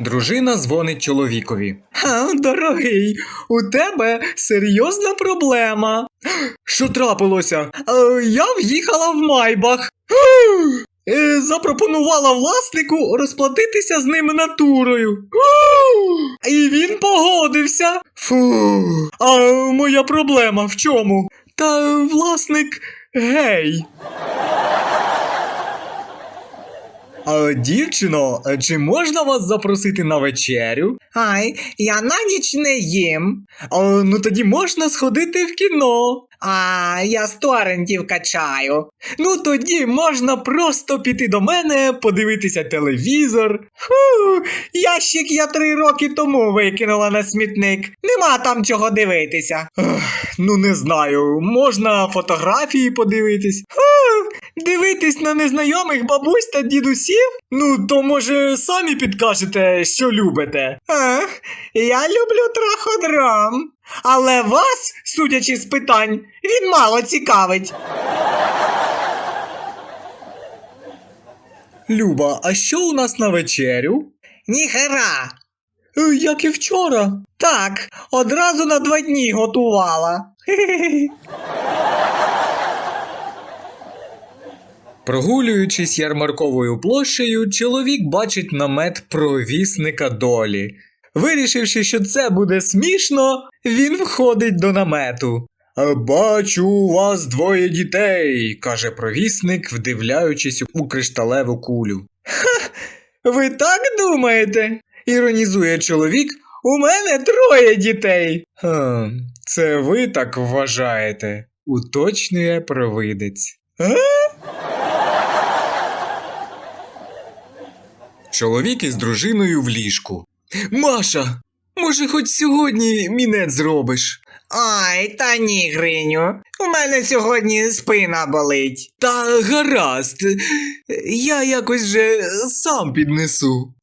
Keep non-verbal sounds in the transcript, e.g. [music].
Дружина дзвонить чоловікові. Ха, дорогий, у тебе серйозна проблема. Що трапилося? «Е, я в'їхала в Майбах. Е, Запропонувала власнику розплатитися з ним натурою. І він погодився. Фу. А моя проблема в чому? Та власник гей. А, дівчино, чи можна вас запросити на вечерю? Ай, я на ніч не їм. А, ну тоді можна сходити в кіно. А, я з торрентів качаю. Ну тоді можна просто піти до мене, подивитися телевізор. Фу, ящик я три роки тому викинула на смітник. Нема там чого дивитися. ну не знаю, можна фотографії подивитись. Фу, дивитись на незнайомих бабусь та дідусів? Ну, то може самі підкажете, що любите. А, я люблю траходром. Але вас, судячи з питань, він мало цікавить. Люба, а що у нас на вечерю? Ніхера. Як і вчора. Так, одразу на два дні готувала. [laughs] Прогулюючись ярмарковою площею, чоловік бачить намет провісника долі. Вирішивши, що це буде смішно, він входить до намету. Бачу, у вас двоє дітей, каже провісник, вдивляючись у кришталеву кулю. Ха, ви так думаєте? іронізує чоловік. У мене троє дітей. Хм, це ви так вважаєте, уточнює провидець. А? Чоловік із дружиною в ліжку. Маша, може, хоч сьогодні мінет зробиш? Ай, та ні, Гриню. У мене сьогодні спина болить. Та гаразд. Я якось же сам піднесу.